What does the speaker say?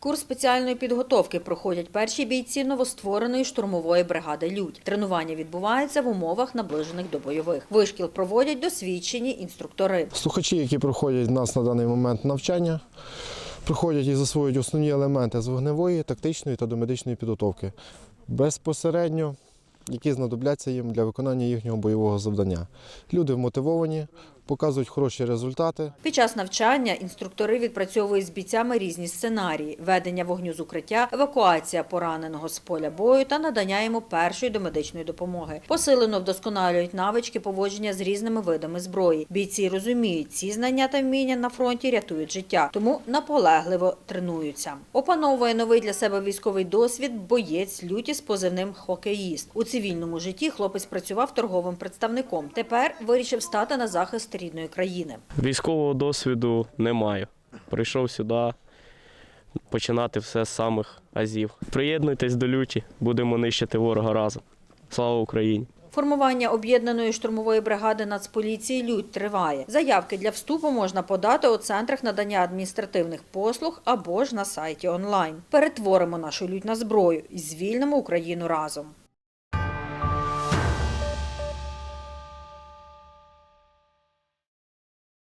Курс спеціальної підготовки проходять перші бійці новоствореної штурмової бригади Людь. Тренування відбувається в умовах наближених до бойових. Вишкіл проводять досвідчені інструктори. Слухачі, які проходять нас на даний момент навчання, проходять і засвоюють основні елементи з вогневої, тактичної та домедичної підготовки безпосередньо, які знадобляться їм для виконання їхнього бойового завдання. Люди вмотивовані, показують хороші результати. Під час навчання інструктори відпрацьовують з бійцями різні сценарії: ведення вогню з укриття, евакуація пораненого з поля бою та надання йому першої домедичної допомоги. Посилено вдосконалюють навички поводження з різними видами зброї. Бійці розуміють, ці знання та вміння на фронті рятують життя, тому наполегливо тренуються. Опановує новий для себе військовий досвід боєць люті з позивним хокеїст. У цивільному житті хлопець працював торговим представником. Тепер вирішив стати на захист рідної країни. Військового досвіду не маю. Прийшов сюди починати все з самих азів. Приєднуйтесь до люті, будемо нищити ворога разом. Слава Україні! Формування об'єднаної штурмової бригади Нацполіції Людь триває. Заявки для вступу можна подати у центрах надання адміністративних послуг або ж на сайті онлайн. Перетворимо нашу лють на зброю і звільнимо Україну разом.